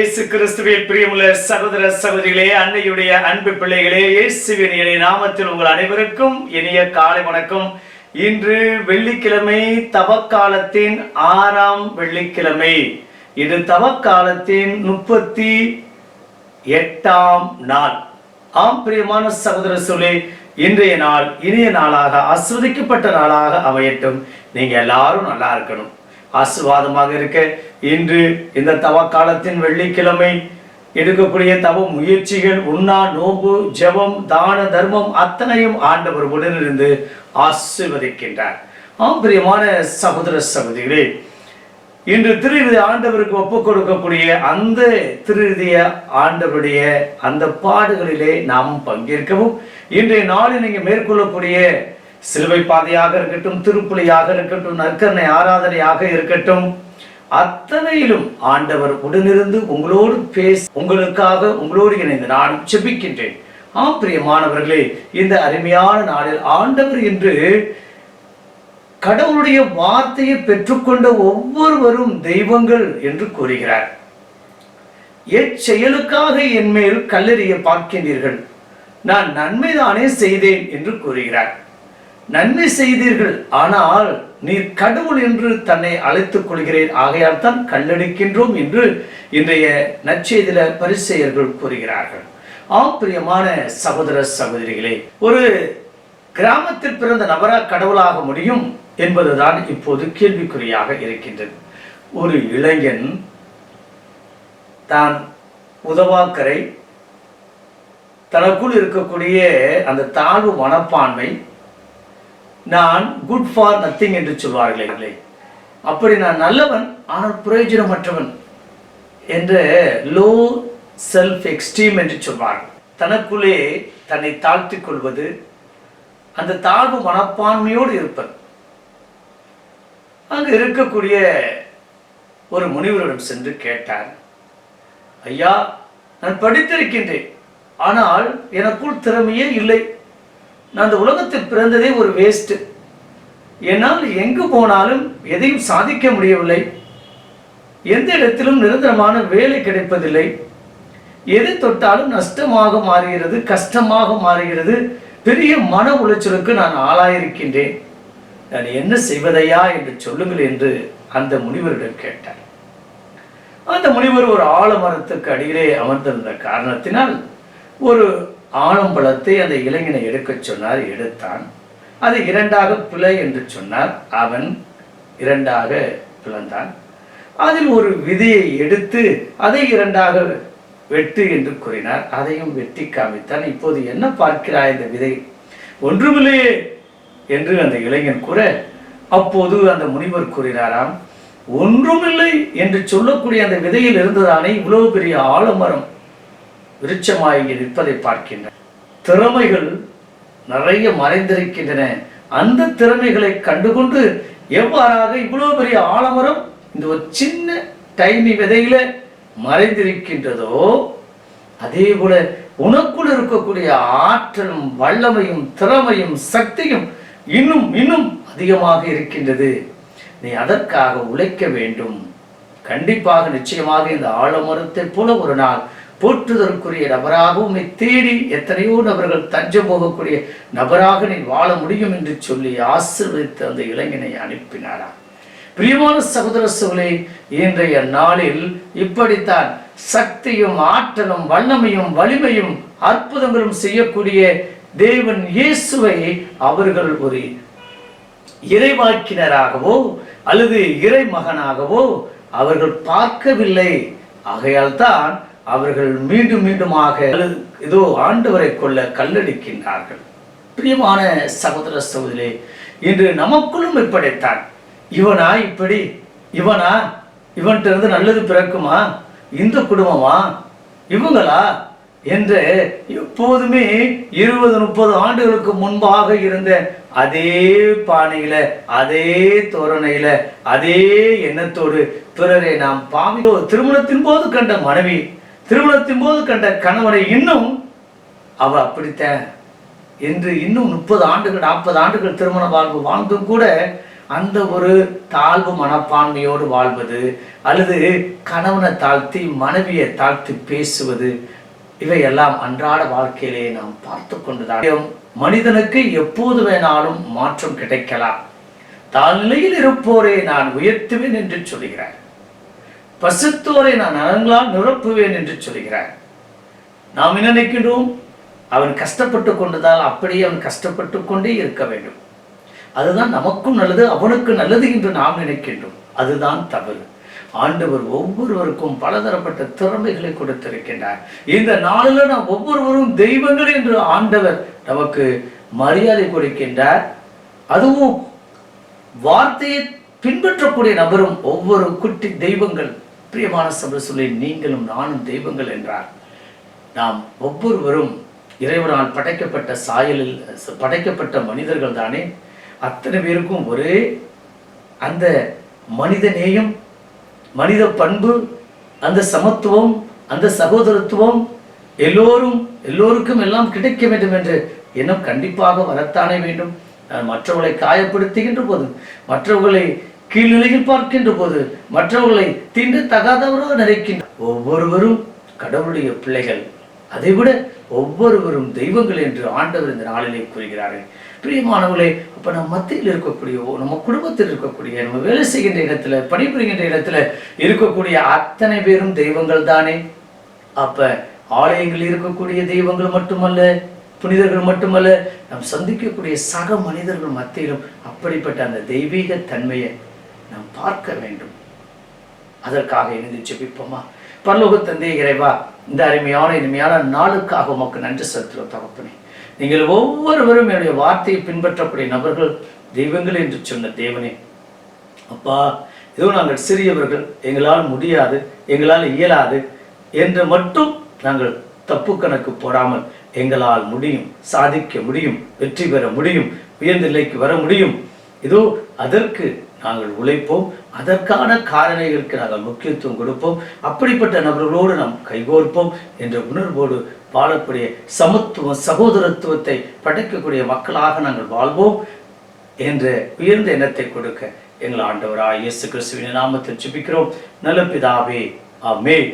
இயேசு கிறிஸ்துவின் பிரியமுள்ள சகோதர சகோதரிகளே அன்னையுடைய அன்பு பிள்ளைகளே இயேசுவின் இணைய நாமத்தில் உங்கள் அனைவருக்கும் இனிய காலை வணக்கம். இன்று வெள்ளிக்கிழமை தவக்காலத்தின் ஆறாம் வெள்ளிக்கிழமை. இது தவக்காலத்தின் முப்பத்தி எட்டாம் நாள். ஆம் பிரியமான சகோதர சொல்லி இன்றைய நாள் இனிய நாளாக ஆஸ்வதிக்கப்பட்ட நாளாக அமையட்டும். நீங்க எல்லாரும் நல்லா இருக்கணும். ஆசிர்வாதமாக இருக்க. இன்று இந்த தவ காலத்தின் வெள்ளிக்கிழமை எடுக்கக்கூடிய தவ முயற்சிகள் உண்ணா நோம்பு ஜெபம் தான தர்மம் அத்தனையும் ஆண்டவர் உடனிருந்து ஆசிர்வதிக்கின்றார். ஆம் பிரியமான சகோதர சகோதரிகளே இன்று திருவிதி ஆண்டவருக்கு ஒப்பு கொடுக்கக்கூடிய அந்த திருவிதிய ஆண்டவருடைய அந்த பாடுகளிலே நாம் பங்கேற்கவும் இன்றைய நாளில் நீங்கள் மேற்கொள்ளக்கூடிய சிலுவை பாதையாக இருக்கட்டும் திருப்புலியாக இருக்கட்டும் நற்கரணை ஆராதனையாக இருக்கட்டும் அத்தனையிலும் ஆண்டவர் உடனிருந்து உங்களோடு பேச உங்களுக்காக உங்களோடு இணைந்து நானும் செபிக்கின்றேன் ஆம் பிரியமானவர்களே இந்த அருமையான நாளில் ஆண்டவர் என்று கடவுளுடைய வார்த்தையை பெற்றுக்கொண்ட ஒவ்வொருவரும் தெய்வங்கள் என்று கூறுகிறார். எச்செயலுக்காக என் மேல் கல்லறிய பார்க்கின்றீர்கள். நான் நன்மைதானே செய்தேன் என்று கூறுகிறார். நன்மை செய்தீர்கள். ஆனால் நீர் கடவுள் என்று தன்னை அழைத்துக் கொள்கிறேன். ஆகையால் தான் கல்லடிக்கின்றோம் என்று இன்றைய நற்செய்தில பரிசெயர்கள் கூறுகிறார்கள். ஆம் பிரியமான சகோதர சகோதரிகளே ஒரு கிராமத்தில் பிறந்த நபரா கடவுளாக முடியும் என்பதுதான் இப்போது கேள்விக்குறியாக இருக்கின்றது. ஒரு இளைஞன் தான் உதவாக்கரை தனக்குள் இருக்கக்கூடிய அந்த தாழ்வு மனப்பான்மை நான் குட் ஃபார் நத்திங் என்று சொல்வார்களே அப்படி நான் நல்லவன் ஆனால் பிரயோஜனமற்றவன் என்று லோ செல்ஃப் எக்ஸ்ட்ரீம் என்று சொல்வார்கள். தனக்குள்ளே தன்னை தாழ்த்திக் கொள்வது அந்த தாழ்வு மனப்பான்மையோடு இருப்பது. அங்கு இருக்கக்கூடிய ஒரு முனிவரிடம் சென்று கேட்டார் ஐயா நான் படித்திருக்கின்றேன் ஆனால் எனக்குள் திறமையே இல்லை. நான் இந்த உலகத்தில் பிறந்ததே ஒரு வேஸ்ட் என்னால் எங்கு போனாலும் எதையும் சாதிக்க முடியவில்லை. எந்த இடத்திலும் நிரந்தரமான வேலை கிடைப்பதில்லை. எது தொட்டாலும் நஷ்டமாக மாறுகிறது கஷ்டமாக மாறுகிறது. பெரிய மன உளைச்சலுக்கு நான் ஆளாயிருக்கின்றேன். நான் என்ன செய்வதையா என்று சொல்லுங்கள் என்று அந்த முனிவரிடம் கேட்டார். அந்த முனிவர் ஒரு ஆலமரத்துக்கு அடியிலே அமர்ந்திருந்த காரணத்தினால் ஒரு ஆலம்பழத்தை அந்த இளைஞனை எடுக்கச் சொன்னார் எடுத்தான். அது இரண்டாக பிழை என்று சொன்னார் அவன் இரண்டாக பிளந்தான். அதில் ஒரு விதையை எடுத்து அதை இரண்டாக வெட்டு என்று கூறினார். அதையும் வெட்டி காமித்தான். இப்போது என்ன பார்க்கிறாய் இந்த விதை? ஒன்றுமில்லையே என்று அந்த இளைஞன் கூற அப்போது அந்த முனிவர் கூறினாராம் ஒன்றுமில்லை என்று சொல்லக்கூடிய அந்த விதையில் இருந்ததானே இவ்வளவு பெரிய ஆலமரம். விருட்சமாய் இங்கே நிற்பதை பார்க்கின்றன. திறமைகள் நிறைய மறைந்திருக்கின்றன. அந்த திறமைகளை கண்டுகொண்டு எவ்வாறாக இவ்வளவு பெரிய ஆலமரம் இந்த ஒரு சின்ன டைமி விதையில மறைந்திருக்கின்றதோ அதே போல உனக்குள் இருக்கக்கூடிய ஆற்றலும் வல்லமையும் திறமையும் சக்தியும் இன்னும் இன்னும் அதிகமாக இருக்கின்றது. நீ அதற்காக உழைக்க வேண்டும். கண்டிப்பாக நிச்சயமாக இந்த ஆலமரத்தை போல ஒரு நாள் போற்றுதற்குரிய நபராக உம்மை தேடி எத்தனையோ நபர்கள் தஞ்சம் போகக்கூடிய நபராக நீ வாழ முடியும் என்று சொல்லி ஆசிர்வதித்து அந்த இளைஞனை அனுப்பினாராம் பிரியமான சகோதர சோழே இன்றைய நாளில் இப்படித்தான் சக்தியும் ஆற்றலும் வல்லமையும் வலிமையும் அற்புதங்களும் செய்யக்கூடிய தேவன் இயேசுவை அவர்கள் ஒரு இறைவாக்கினராகவோ அல்லது இறை மகனாகவோ அவர்கள் பார்க்கவில்லை. ஆகையால் தான் அவர்கள் மீண்டும் மீண்டுமாக அல்லது ஏதோ ஆண்டவரை கொள்ள கல்லடிக்கின்றார்கள். பிரியமான சகோதர சகோதரி இன்று நமக்குள்ளும் இப்படித்தான். இவனா இப்படி? இவனா? இவன்கிட்ட இருந்து நல்லது பிறக்குமா? இந்த குடும்பமா? இவங்களா? என்று எப்போதுமே இருபது முப்பது ஆண்டுகளுக்கு முன்பாக இருந்த அதே பானையில அதே தோரணையில அதே எண்ணத்தோடு பிறரை நாம் பாவி திருமணத்தின் போது கண்ட மனைவி திருமணத்தின் போது கண்ட கணவனை இன்னும் அவ அப்படித்தான். என்று இன்னும் முப்பது ஆண்டுகள் நாற்பது ஆண்டுகள் திருமண வாழ்வு வாழ்ந்தும் கூட அந்த ஒரு தாழ்வு மனப்பான்மையோடு வாழ்வது அல்லது கணவனை தாழ்த்தி மனைவியை தாழ்த்தி பேசுவது இவையெல்லாம் அன்றாட வாழ்க்கையிலே நாம் பார்த்து கொண்டுதான். மனிதனுக்கு எப்போது வேணாலும் மாற்றம் கிடைக்கலாம். தாழ்நிலையில் இருப்போரே நான் உயர்த்துவேன் என்று சொல்கிறார். பசுத்தோரை நான் நலங்களால் நிரப்புவேன் என்று சொல்கிறார். நாம் என்ன நினைக்கின்றோம்? அவன் கஷ்டப்பட்டு கொண்டதால் அப்படியே அவன் கஷ்டப்பட்டு கொண்டே இருக்க வேண்டும். அதுதான் நமக்கும் நல்லது அவனுக்கு நல்லது என்று நாம் நினைக்கின்றோம். அதுதான் தவறு. ஆண்டவர் ஒவ்வொருவருக்கும் பலதரப்பட்ட திறமைகளை கொடுத்திருக்கின்றார். இந்த நாளில் நாம் ஒவ்வொருவரும் தெய்வங்கள் என்று ஆண்டவர் நமக்கு மரியாதை கொடுக்கின்றார். அதுவும் வார்த்தையை பின்பற்றக்கூடிய நபரும் ஒவ்வொரு குட்டி தெய்வங்கள் பிரியமான சபரசுலை நீங்களும் நானும் தெய்வங்கள் என்றார். நாம் ஒவ்வொருவரும் இறைவனால் படைக்கப்பட்ட சாயலில் படைக்கப்பட்ட மனிதர்கள் தானே? அத்தனை பேருக்கும் ஒரே அந்த மனித நேயம் மனித பண்பு அந்த சமத்துவம் அந்த சகோதரத்துவம் எல்லோரும் எல்லோருக்கும் எல்லாம் கிடைக்க வேண்டும் என்று எண்ணம் கண்டிப்பாக வரத்தானே வேண்டும். நான் மற்றவர்களை காயப்படுத்துகின்ற போது மற்றவர்களை கீழ்நிலையில் பார்க்கின்ற போது மற்றவர்களை தீண்டு தகாதவராக நினைக்கின்ற ஒவ்வொருவரும் கடவுளுடைய பிள்ளைகள். அதைவிட ஒவ்வொருவரும் தெய்வங்கள் என்று ஆண்டவர் இந்த நாளிலே கூறுகிறார்கள். பிரியமானவர்களே அப்ப நம்ம மத்தியில் இருக்கக்கூடிய நம்ம குடும்பத்தில் இருக்கக்கூடிய நம்ம வேலை செய்கின்ற இடத்துல பணிபுரிகின்ற இடத்துல இருக்கக்கூடிய அத்தனை பேரும் தெய்வங்கள் தானே. அப்ப ஆலயங்களில் இருக்கக்கூடிய தெய்வங்கள் மட்டுமல்ல புனிதர்கள் மட்டுமல்ல நாம் சந்திக்கக்கூடிய சக மனிதர்கள் மத்தியிலும் அப்படிப்பட்ட அந்த தெய்வீக தன்மையை நாம் பார்க்க வேண்டும். அதற்காக இணைந்து ஜெபிப்போமா? பரலோக தந்தை இறைவா இந்த அருமையான இனிமையான நாளுக்காக உமக்கு நன்றி செலுத்துகிறோம் தகப்பனே. நீங்கள் ஒவ்வொருவரும் என்னுடைய வார்த்தையை பின்பற்றக்கூடிய நபர்கள் தெய்வங்கள் என்று சொன்ன தேவனே. அப்பா ஏதோ நாங்கள் சிறியவர்கள் எங்களால் முடியாது எங்களால் இயலாது என்று மட்டும் நாங்கள் தப்பு கணக்கு போடாமல் எங்களால் முடியும் சாதிக்க முடியும் வெற்றி பெற முடியும் உயர்ந்த நிலைக்கு வர முடியும். இதோ அதற்கு நாங்கள் உழைப்போம். அதற்கான காரணிகளுக்கு நாங்கள் முக்கியத்துவம் கொடுப்போம். அப்படிப்பட்ட நபர்களோடு நாம் கைகோர்ப்போம் என்ற உணர்வோடு வாழக்கூடிய சமத்துவம் சகோதரத்துவத்தை படைக்கக்கூடிய மக்களாக நாங்கள் வாழ்வோம் என்ற உயர்ந்த எண்ணத்தை கொடுக்க எங்கள் ஆண்டவராக இயேசு கிறிஸ்துவின் நாமத்தில் ஜெபிக்கிறோம். நல்ல பிதாவே ஆமென்.